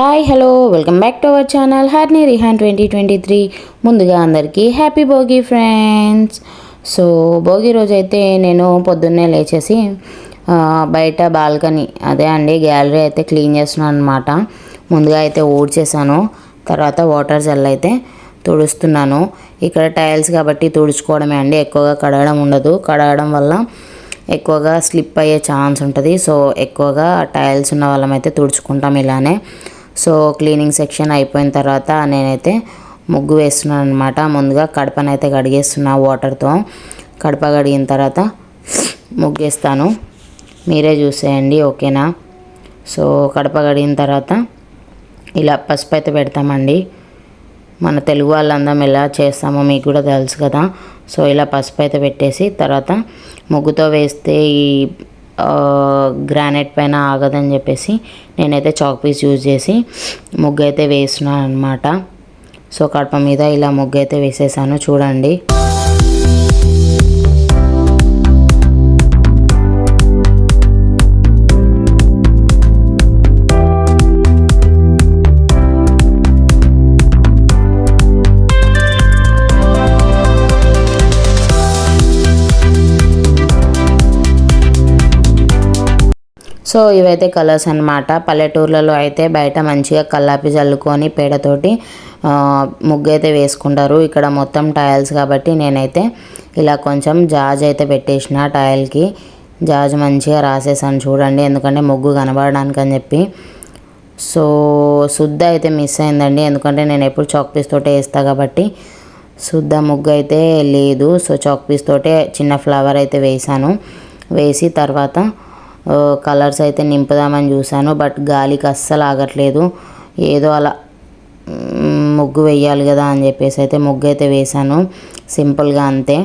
Hi hello welcome back to our channel horny Rehan twenty twenty three. ముందుగా అందరికీ happy Bhogi friends. So Bhogi రోజు అయితే నేను పొద్దున్నే లేచేసి బయట బాల్కనీ అదే అండి గ్యాలరీ అయితే క్లీన్ చేస్తున్నాను అనమాట ముందుగా అయితే ఊడ్చేసాను తర్వాత వాటర్ జల్ అయితే తుడుస్తున్నాను. ఇక్కడ టైల్స్ కాబట్టి తుడుచుకోవడమే అండి ఎక్కువగా కడగడం ఉండదు. కడగడం వల్ల ఎక్కువగా స్లిప్ అయ్యే ఛాన్స్ ఉంటుంది. సో ఎక్కువగా టైల్స్ ఉన్న వాళ్ళమైతే తుడుచుకుంటాం ఇలానే. సో క్లీనింగ్ సెక్షన్ అయిపోయిన తర్వాత నేనైతే ముగ్గు వేస్తున్నాను అనమాట ముందుగా కడపనైతే కడిగేస్తున్నా వాటర్తో. కడప కడిగిన తర్వాత ముగ్గేస్తాను. మీరే చూసేయండి ఓకేనా? సో కడప కడిగిన తర్వాత ఇలా పసుపు అయితే పెడతామండి. మన తెలుగు వాళ్ళందరం ఎలా చేస్తామో మీకు కూడా తెలుసు కదా. సో ఇలా పసుపు అయితే పెట్టేసి తర్వాత ముగ్గుతో వేస్తే ఈ గ్రానైట్ పైన ఆగదని చెప్పేసి నేనైతే చాక్ పీస్ యూజ్ చేసి ముగ్గు అయితే వేస్తున్నాను అనమాట సో కడప మీద ఇలా ముగ్గు అయితే వేసేసాను. చూడండి. సో ఇవైతే కలర్స్ అన్నమాట. పల్లెటూర్లలో అయితే బయట మంచిగా కల్లాపి చల్లుకొని పేడతోటి ముగ్గైతే ముగ్గు అయితే వేసుకుంటారు. ఇక్కడ మొత్తం టైల్స్ కాబట్టి నేనైతే ఇలా కొంచెం జాజ్ అయితే పెట్టేసిన టైల్కి. జాజ్ మంచిగా రాసేసాను చూడండి ఎందుకంటే ముగ్గు కనబడడానికి అని చెప్పి. సో శుద్ధ అయితే మిస్ అయిందండి ఎందుకంటే నేను ఎప్పుడు చాక్ పీస్ తోటే వేస్తాను కాబట్టి శుద్ధ ముగ్గు అయితే లేదు. సో చాక్ పీస్ తోటే చిన్న ఫ్లవర్ అయితే వేసాను. వేసి తర్వాత కలర్స్ అయితే నింపుదామని చూశాను బట్ గాలికి అస్సలు ఆగట్లేదు. ఏదో అలా ముగ్గు వేయాలి కదా అని చెప్పేసి అయితే ముగ్గు అయితే వేశాను. సింపుల్గా అంతే.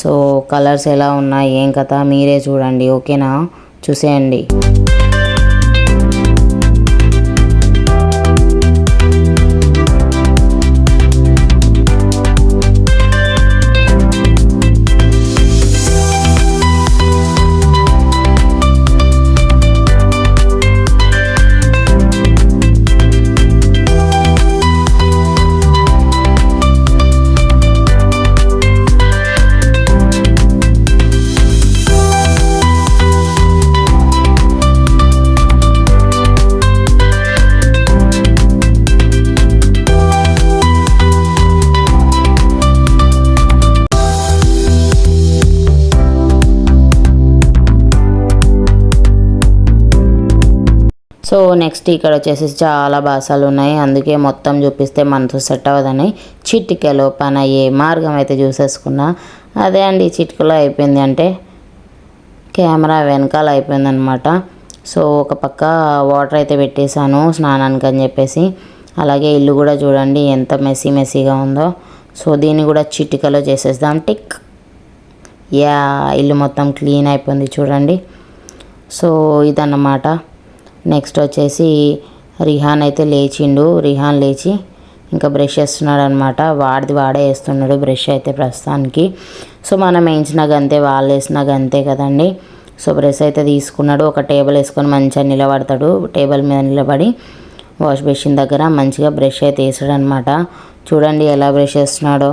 సో కలర్స్ ఎలా ఉన్నాయి ఏం కథ మీరే చూడండి ఓకేనా? చూసేయండి. సో నెక్స్ట్ ఇక్కడ వచ్చేసి చాలా భాషలు ఉన్నాయి. అందుకే మొత్తం చూపిస్తే మనతో సెట్ అవ్వదని చిటికలో పని అయ్యే మార్గం అయితే చూసేసుకున్నా అదే అండి చిటికలో అయిపోయింది అంటే కెమెరా వెనకాల అయిపోయిందనమాట సో ఒక పక్క వాటర్ అయితే పెట్టేశాను స్నానానికి అని చెప్పేసి. అలాగే ఇల్లు కూడా చూడండి ఎంత మెస్సీ మెస్సీగా ఉందో. సో దీన్ని కూడా చిటికలో చేసేద్దాం. టిక్. యా ఇల్లు మొత్తం క్లీన్ అయిపోయింది చూడండి. సో ఇదన్నమాట. నెక్స్ట్ వచ్చేసి రిహాన్ అయితే లేచిండు. రిహాన్ లేచి ఇంకా బ్రష్ చేస్తున్నాడు అనమాట వాడిది వాడే వేస్తున్నాడు బ్రష్ అయితే ప్రస్తుతానికి. సో మనం వేయించినా గంతే వాళ్ళు వేసిన గంతే కదండి. సో బ్రష్ అయితే తీసుకున్నాడు. ఒక టేబుల్ వేసుకొని మంచిగా నిలబడతాడు. టేబుల్ మీద నిలబడి వాష్ బేసిన్ దగ్గర మంచిగా బ్రష్ అయితే వేసాడు అనమాట చూడండి ఎలా బ్రష్ చేస్తున్నాడో.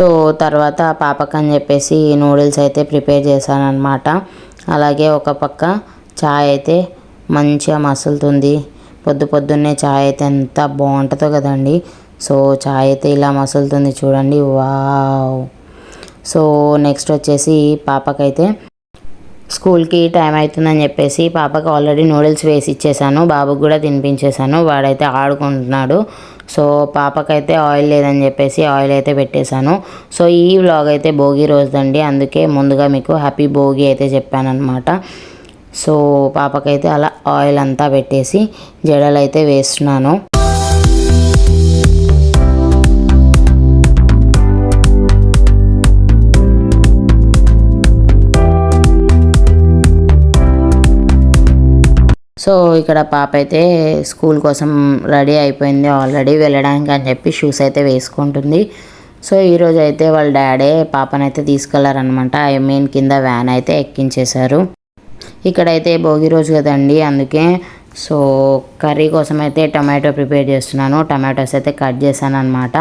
సో తర్వాత పాపకు అని చెప్పేసి నూడిల్స్ అయితే ప్రిపేర్ చేశాను అలాగే ఒక పక్క చాయ్ అయితే మంచిగా మసులుతుంది. పొద్దు పొద్దున్నే చాయ్ అయితే ఎంత బాగుంటుందో కదండి. సో చాయ్ అయితే ఇలా మసులుతుంది చూడండి. వావ్! సో నెక్స్ట్ వచ్చేసి పాపకైతే స్కూల్కి టైం అవుతుందని చెప్పేసి పాపకు ఆల్రెడీ నూడిల్స్ వేసి ఇచ్చేసాను. బాబుకి కూడా తినిపించేశాను వాడైతే ఆడుకుంటున్నాడు. సో పాపకైతే ఆయిల్ లేదని చెప్పేసి ఆయిల్ అయితే పెట్టేశాను. సో ఈ వ్లాగ్ అయితే భోగి రోజుదండి అందుకే ముందుగా మీకు హ్యాపీ భోగి అయితే చెప్పానమాట సో పాపకైతే అలా ఆయిల్ అంతా పెట్టేసి జడలు అయితే వేస్తున్నాను. సో ఇక్కడ పాప అయితే స్కూల్ కోసం రెడీ అయిపోయింది ఆల్రెడీ వెళ్ళడానికి అని చెప్పి షూస్ అయితే వేసుకుంటుంది. సో ఈరోజు అయితే వాళ్ళ డాడీ పాపనైతే తీసుకెళ్ళారనమాట ఐ మీన్ కింద వ్యాన్ అయితే ఎక్కించేశారు. ఇక్కడైతే భోగి రోజు కదండి అందుకే సో కర్రీ కోసం అయితే టమాటో ప్రిపేర్ చేస్తున్నాను. టమాటోస్ అయితే కట్ చేశాను అనమాట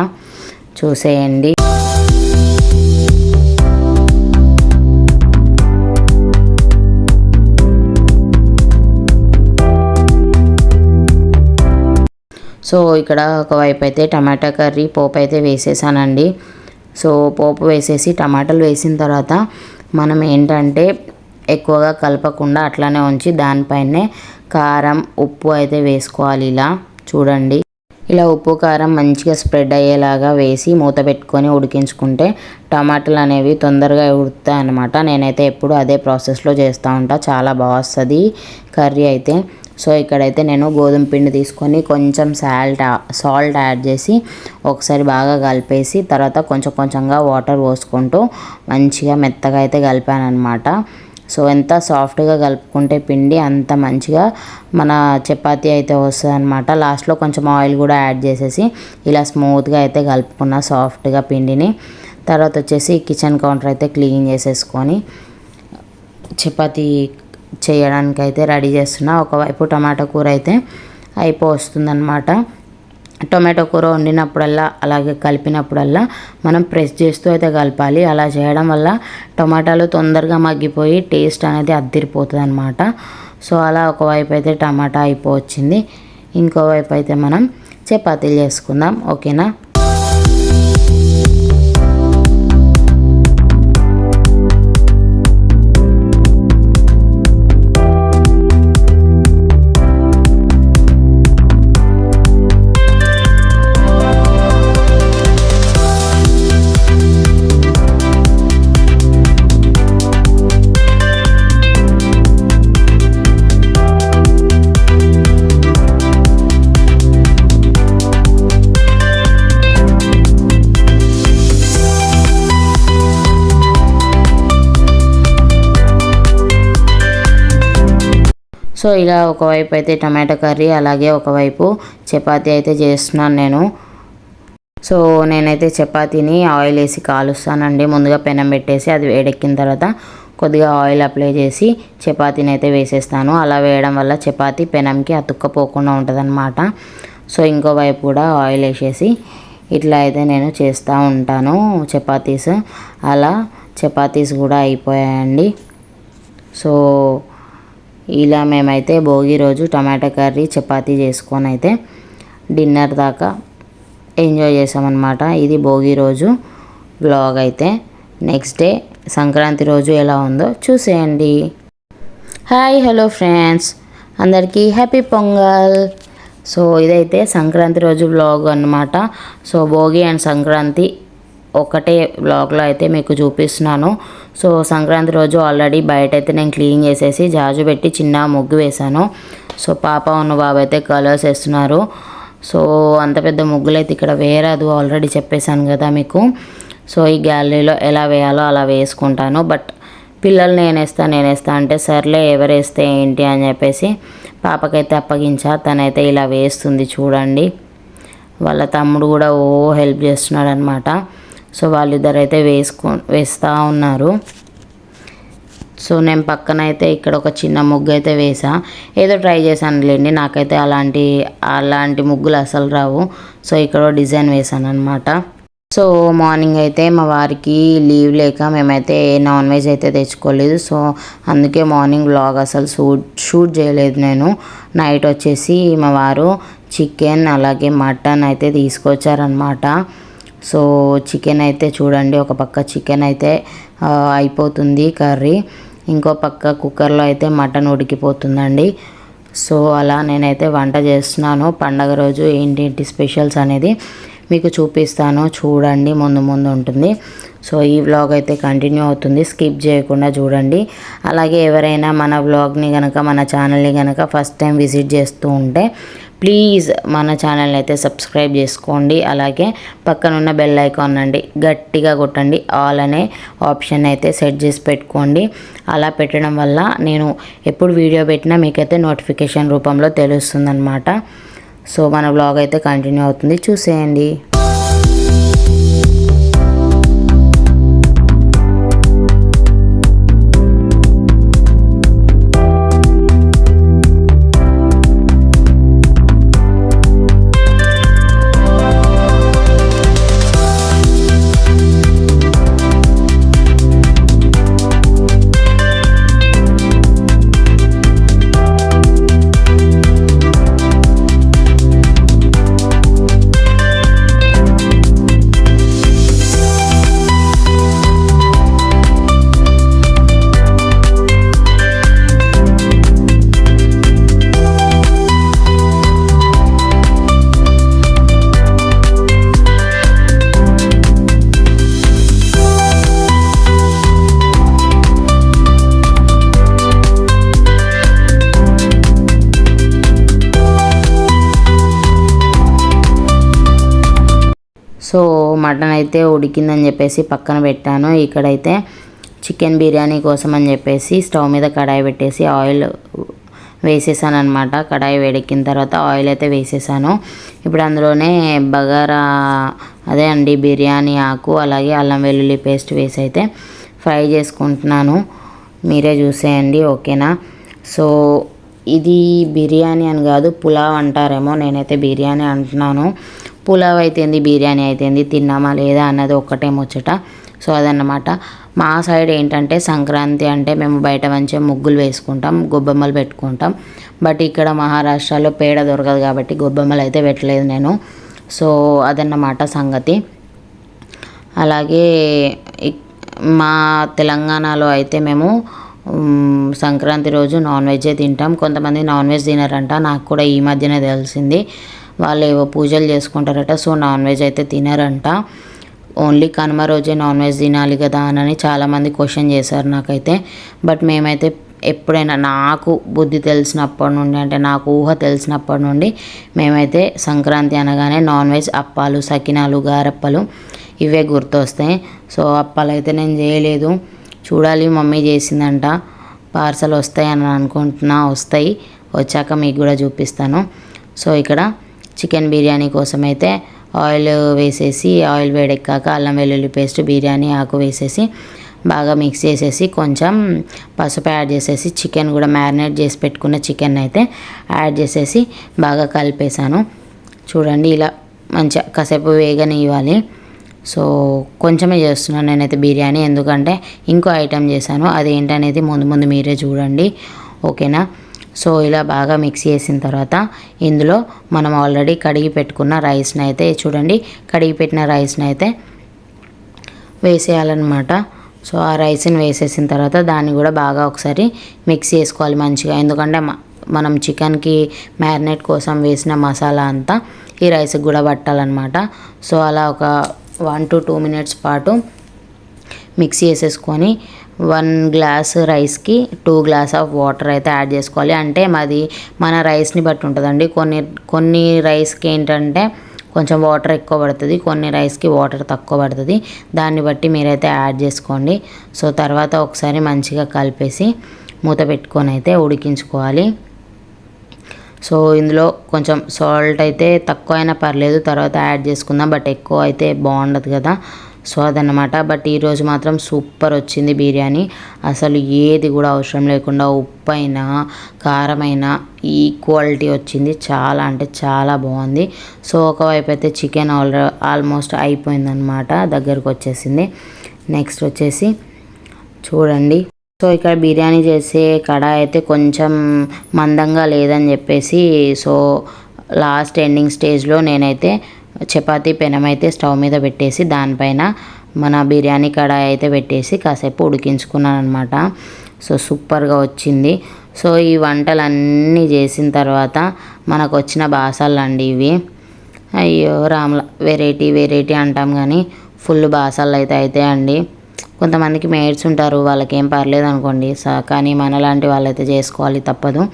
చూసేయండి. సో ఇక్కడ ఒకవైపు అయితే టమాటా కర్రీ పోపు అయితే వేసేసానండి. సో పోపు వేసేసి టమాటాలు వేసిన తర్వాత మనం ఏంటంటే ఎక్కువగా కలపకుండా అట్లానే ఉంచి దానిపైనే కారం ఉప్పు అయితే వేసుకోవాలి ఇలా. చూడండి. ఇలా ఉప్పు కారం మంచిగా స్ప్రెడ్ అయ్యేలాగా వేసి మూత పెట్టుకొని ఉడికించుకుంటే టమాటాలు అనేవి తొందరగా ఉడుతాయి అనమాట నేనైతే ఎప్పుడు అదే ప్రాసెస్లో చేస్తూ ఉంటా. చాలా బాగా వస్తుంది కర్రీ అయితే. సో ఇక్కడైతే నేను గోధుమ పిండి తీసుకొని కొంచెం సాల్ట్ సాల్ట్ యాడ్ చేసి ఒకసారి బాగా కలిపేసి తర్వాత కొంచెం కొంచెంగా వాటర్ పోసుకుంటూ మంచిగా మెత్తగా అయితే కలిపాను అనమాట సో ఎంత సాఫ్ట్గా కలుపుకుంటే పిండి అంత మంచిగా మన చపాతీ అయితే వస్తుంది అనమాట లాస్ట్లో కొంచెం ఆయిల్ కూడా యాడ్ చేసేసి ఇలా స్మూత్గా అయితే కలుపుకున్న సాఫ్ట్గా పిండిని. తర్వాత వచ్చేసి కిచెన్ కౌంటర్ అయితే క్లీన్ చేసేసుకొని చపాతీ చేయడానికి అయితే రెడీ చేస్తున్నా. ఒకవైపు టమాటా కూర అయితే అయిపో అనమాట టొమాటో కూర వండినప్పుడల్లా అలాగే కలిపినప్పుడల్లా మనం ప్రెస్ చేస్తూ అయితే కలపాలి. అలా చేయడం వల్ల టమాటాలు తొందరగా మగ్గిపోయి టేస్ట్ అనేది అద్దిరిపోతుంది అనమాట సో అలా ఒకవైపు అయితే టమాటా అయిపోవచ్చింది. ఇంకోవైపు అయితే మనం చపాతీలు చేసుకుందాం. ఓకేనా? సో ఇలా ఒకవైపు అయితే టమాటా కర్రీ అలాగే ఒకవైపు చపాతీ అయితే చేస్తున్నాను నేను. సో నేనైతే చపాతీని ఆయిల్ వేసి కాలుస్తానండి. ముందుగా పెనం పెట్టేసి అది వేడెక్కిన తర్వాత కొద్దిగా ఆయిల్ అప్లై చేసి చపాతీని అయితే వేసేస్తాను. అలా వేయడం వల్ల చపాతీ పెనంకి అతుక్కపోకుండా ఉంటుందన్నమాట. సో ఇంకో వైపు కూడా ఆయిల్ వేసేసి ఇట్లా అయితే నేను చేస్తూ ఉంటాను చపాతీస్. అలా చపాతీస్ కూడా అయిపోయాయండి. సో ఇలా మేమైతే భోగి రోజు టమాటా కర్రీ చపాతీ చేసుకొని అయితే డిన్నర్ దాకా ఎంజాయ్ చేసామన్నమాట. ఇది భోగి రోజు బ్లాగ్ అయితే. నెక్స్ట్ డే సంక్రాంతి రోజు ఎలా ఉందో చూసేయండి. Hi hello friends. అందరికీ హ్యాపీ పొంగల్. సో ఇదైతే సంక్రాంతి రోజు బ్లాగ్ అనమాట సో భోగి అండ్ సంక్రాంతి ఒకటే బ్లాగ్లో అయితే మీకు చూపిస్తున్నాను. సో సంక్రాంతి రోజు ఆల్రెడీ బయట అయితే నేను క్లీన్ చేసేసి జాజు పెట్టి చిన్న ముగ్గు వేశాను. సో పాప ఉన్న బాబు అయితే కలర్స్ వేస్తున్నారు. సో అంత పెద్ద ముగ్గులు అయితే ఇక్కడ వేయరాదు ఆల్రెడీ చెప్పేశాను కదా మీకు. సో ఈ గ్యాలరీలో ఎలా వేయాలో అలా వేసుకుంటాను. బట్ పిల్లలు నేనేస్తా నేనేస్తా అంటే సర్లే ఎవరేస్తే ఏంటి అని చెప్పేసి పాపకైతే అప్పగించా. తనైతే ఇలా వేస్తుంది చూడండి. వాళ్ళ తమ్ముడు కూడా ఓ హెల్ప్ చేస్తున్నాడు అనమాట సో వాళ్ళిద్దరు అయితే వేసుకో వేస్తూ ఉన్నారు. సో నేను పక్కన అయితే ఇక్కడ ఒక చిన్న ముగ్గు అయితే వేసా. ఏదో ట్రై చేశానులేండి నాకైతే అలాంటి అలాంటి ముగ్గులు అసలు రావు. సో ఇక్కడ డిజైన్ వేసాను అనమాట సో మార్నింగ్ అయితే మా వారికి లీవ్ లేక మేమైతే నాన్ వెజ్ అయితే తెచ్చుకోలేదు. సో అందుకే మార్నింగ్ బ్లాగ్ అసలు షూట్ షూట్ చేయలేదు నేను. నైట్ వచ్చేసి మా వారు చికెన్ అలాగే మటన్ అయితే తీసుకొచ్చారనమాట సో చికెన్ అయితే చూడండి ఒక పక్క చికెన్ అయితే అయిపోతుంది కర్రీ. ఇంకో పక్క కుక్కర్లో అయితే మటన్ ఉడికిపోతుందండి. సో అలా నేనైతే వంట చేస్తున్నాను. పండగ రోజు ఏంటి స్పెషల్స్ అనేది మీకు చూపిస్తాను. చూడండి ముందు ముందు ఉంటుంది. సో ఈ వ్లాగ్ అయితే కంటిన్యూ అవుతుంది. స్కిప్ చేయకుండా చూడండి. అలాగే ఎవరైనా మన వ్లాగ్ని కనుక మన ఛానల్ని కనుక ఫస్ట్ టైం విజిట్ చేస్తూ ఉంటే ప్లీజ్ మన ఛానల్ని అయితే సబ్స్క్రైబ్ చేసుకోండి. అలాగే పక్కనున్న బెల్ ఐకాన్ అండి గట్టిగా కొట్టండి. ఆల్ అనే ఆప్షన్ అయితే సెట్ చేసి పెట్టుకోండి. అలా పెట్టడం వల్ల నేను ఎప్పుడు వీడియో పెట్టినా మీకైతే నోటిఫికేషన్ రూపంలో తెలుస్తుందనమాట సో మన బ్లాగ్ అయితే కంటిన్యూ అవుతుంది. చూసేయండి. మటన్ అయితే ఉడికిందని చెప్పేసి పక్కన పెట్టాను. ఇక్కడైతే చికెన్ బిర్యానీ కోసం అని చెప్పేసి స్టవ్ మీద కడాయి పెట్టేసి ఆయిల్ వేసేసాను అనమాట కడాయి వేడెక్కిన తర్వాత ఆయిల్ అయితే వేసేసాను. ఇప్పుడు అందులోనే బగారా అదే అండి బిర్యానీ ఆకు అలాగే అల్లం వెల్లుల్లి పేస్ట్ వేసి అయితే ఫ్రై చేసుకుంటున్నాను. మీరే చూసేయండి ఓకేనా? సో ఇది బిర్యానీ అని కాదు పులావ్ అంటారేమో నేనైతే బిర్యానీ అంటున్నాను. పులావ్ అయితేంది బిర్యానీ అయితేంది తిన్నామా లేదా అన్నది ఒక్కటే ముచ్చట. సో అదన్నమాట. మా సైడ్ ఏంటంటే సంక్రాంతి అంటే మేము బయట మంచిగా ముగ్గులు వేసుకుంటాం గొబ్బెమ్మలు పెట్టుకుంటాం. బట్ ఇక్కడ మహారాష్ట్రలో పేడ దొరకదు కాబట్టి గొబ్బెమ్మలు అయితే పెట్టలేదు నేను. సో అదన్నమాట సంగతి. అలాగే మా తెలంగాణలో అయితే మేము సంక్రాంతి రోజు నాన్ వెజ్జే తింటాం. కొంతమంది నాన్ వెజ్ తినరంట. నాకు కూడా ఈ మధ్యనే తెలిసింది. వాళ్ళు ఏవో పూజలు చేసుకుంటారట సో నాన్ వెజ్ అయితే తినరంట. ఓన్లీ కనుమ రోజే నాన్ వెజ్ తినాలి కదా అని చాలామంది క్వశ్చన్ చేశారు నాకైతే. బట్ మేమైతే ఎప్పుడైనా నాకు బుద్ధి తెలిసినప్పటి నుండి అంటే నాకు ఊహ తెలిసినప్పటి నుండి మేమైతే సంక్రాంతి అనగానే నాన్ వెజ్ అప్పాలు సకినాలు గారప్పలు ఇవే గుర్తొస్తాయి. సో అప్పాలు అయితే నేను చేయలేదు. చూడాలి మమ్మీ చేసిందంట. పార్సల్ వస్తాయి అని అనుకుంటున్నా వస్తాయి. వచ్చాక మీకు కూడా చూపిస్తాను. సో ఇక్కడ చికెన్ బిర్యానీ కోసం అయితే ఆయిల్ వేసేసి ఆయిల్ వేడెక్కాక అల్లం వెల్లుల్లి పేస్ట్ బిర్యానీ ఆకు వేసేసి బాగా మిక్స్ చేసేసి కొంచెం పసుపు యాడ్ చేసేసి చికెన్ కూడా మ్యారినేట్ చేసి పెట్టుకున్న చికెన్ అయితే యాడ్ చేసేసి బాగా కలిపేసాను చూడండి ఇలా మంచిగా కాసేపు వేగనివ్వాలి. సో కొంచెమే చేస్తున్నాను నేనైతే బిర్యానీ ఎందుకంటే ఇంకో ఐటెం చేశాను. అదేంటనేది ముందు ముందు మీరే చూడండి. ఓకేనా? సో ఇలా బాగా మిక్స్ చేసిన తర్వాత ఇందులో మనం ఆల్రెడీ కడిగి పెట్టుకున్న రైస్ని అయితే చూడండి కడిగి పెట్టిన రైస్ని అయితే వేసేయాలన్నమాట. సో ఆ రైస్ని వేసేసిన తర్వాత దాన్ని కూడా బాగా ఒకసారి మిక్స్ చేసుకోవాలి మంచిగా. ఎందుకంటే మనం చికెన్కి మ్యారినేట్ కోసం వేసిన మసాలా అంతా ఈ రైస్కి కూడా పట్టాలన్నమాట. సో అలా ఒక వన్ టు టూ మినిట్స్ పాటు మిక్స్ చేసేసుకొని వన్ గ్లాస్ రైస్కి టూ గ్లాస్ ఆఫ్ వాటర్ అయితే యాడ్ చేసుకోవాలి. అంటే మాది మన రైస్ని బట్టి ఉంటుందండి. కొన్ని కొన్ని రైస్కి ఏంటంటే కొంచెం వాటర్ ఎక్కువ పడుతుంది కొన్ని రైస్కి వాటర్ తక్కువ పడుతుంది. దాన్ని బట్టి మీరైతే యాడ్ చేసుకోండి. సో తర్వాత ఒకసారి మంచిగా కలిపేసి మూత పెట్టుకొని అయితే ఉడికించుకోవాలి. సో ఇందులో కొంచెం సాల్ట్ అయితే తక్కువ అయినా పర్లేదు తర్వాత యాడ్ చేసుకుందాం. బట్ ఎక్కువ అయితే బాగుండదు కదా. సో అదనమాట బట్ ఈరోజు మాత్రం సూపర్ వచ్చింది బిర్యానీ. అసలు ఏది కూడా అవసరం లేకుండా ఉప్పు అయినా కారమైనా ఈక్వాలిటీ వచ్చింది. చాలా అంటే చాలా బాగుంది. సో ఒకవైపు అయితే చికెన్ ఆల్ ఆల్మోస్ట్ అయిపోయిందనమాట దగ్గరకు వచ్చేసింది. నెక్స్ట్ వచ్చేసి చూడండి. సో ఇక్కడ బిర్యానీ చేసే కడాయి అయితే కొంచెం మందంగా లేదని చెప్పేసి సో లాస్ట్ ఎండింగ్ స్టేజ్లో నేనైతే చపాతీ పెనం అయితే స్టవ్ మీద పెట్టేసి దానిపైన మన బిర్యానీ కడాయి అయితే పెట్టేసి కాసేపు ఉడికించుకున్నాను అనమాట సో సూపర్గా వచ్చింది. సో ఈ వంటలన్నీ చేసిన తర్వాత మనకు వచ్చిన బాసాలు అండి ఇవి. అయ్యో రాముల వెరైటీ వెరైటీ అంటాం కానీ ఫుల్ బాసాలు అయితే అవుతాయండి కొంతమందికి మేడ్స్ ఉంటారు వాళ్ళకి ఏం పర్లేదు అనుకోండి. స- కానీ మనలాంటి వాళ్ళైతే చేసుకోవాలి తప్పదు.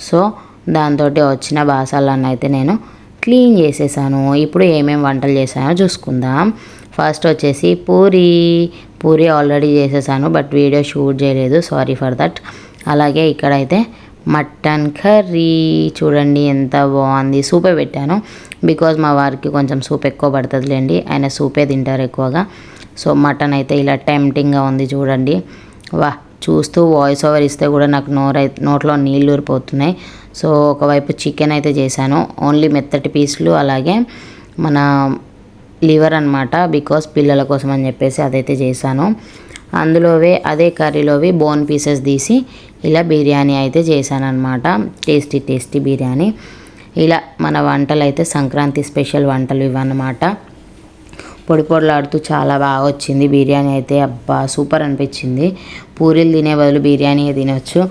సో దాంతో వచ్చిన బాసాలన్నీ అయితే నేను క్లీన్ చేసేసాను. ఇప్పుడు ఏమేమి వంటలు చేశానో చూసుకుందాం. ఫస్ట్ వచ్చేసి పూరి. పూరి ఆల్రెడీ చేసేసాను బట్ వీడియో షూట్ చేయలేదు. Sorry for that. అలాగే ఇక్కడైతే మటన్ కర్రీ. చూడండి ఎంత బాగుంది. సూపే పెట్టాను. బికాజ్ మా వారికి కొంచెం సూప్ ఎక్కువ పడుతుందిలేండి. ఆయన సూపే తింటారు ఎక్కువగా. సో మటన్ అయితే ఇలా టెంప్టింగ్గా ఉంది చూడండి. వా చూస్తూ వాయిస్ ఓవర్ ఇస్తే కూడా నాకు నోరు అయితే నోట్లో నీళ్ళు ఊరిపోతున్నాయి. సో ఒకవైపు చికెన్ అయితే చేశాను. ఓన్లీ మెత్తటి పీసులు అలాగే మన లివర్ అనమాట బికాస్ పిల్లల కోసం అని చెప్పేసి అదైతే చేశాను. అందులోవే అదే కర్రీలోవి బోన్ పీసెస్ తీసి ఇలా బిర్యానీ అయితే చేశాను అనమాట టేస్టీ టేస్టీ బిర్యానీ. ఇలా మన వంటలు అయితే సంక్రాంతి స్పెషల్ వంటలు ఇవన్నమాట పొడి పొడలాడుతూ చాలా బాగా వచ్చింది బిర్యానీ అయితే. అబ్బా సూపర్ అనిపించింది. పూరీలు తినే బదులు బిర్యానీ తినొచ్చు.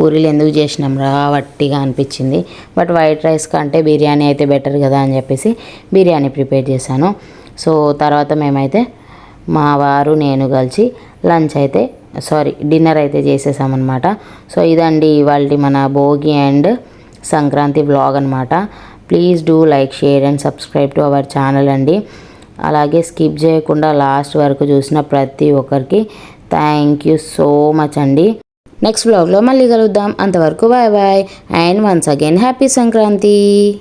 పూరీలు ఎందుకు చేసినాం రా? వట్టిగా అనిపించింది. బట్ వైట్ రైస్ కంటే బిర్యానీ అయితే బెటర్ కదా అని చెప్పేసి బిర్యానీ ప్రిపేర్ చేశాను. సో తర్వాత మేమైతే మా వారు నేను కలిసి లంచ్ అయితే సారీ డిన్నర్ అయితే చేసేసామన్నమాట. సో ఇదండి ఇవాళ మన భోగి అండ్ సంక్రాంతి వ్లాగ్ అనమాట please do like share and subscribe to our channel అండి. అలాగే స్కిప్ చేయకుండా లాస్ట్ వరకు చూసిన ప్రతి ఒక్కరికి థ్యాంక్ యూ సో మచ్ అండి. నెక్స్ట్ బ్లాగ్లో మళ్ళీ కలుద్దాం. అంతవరకు bye bye and once again happy Sankranti.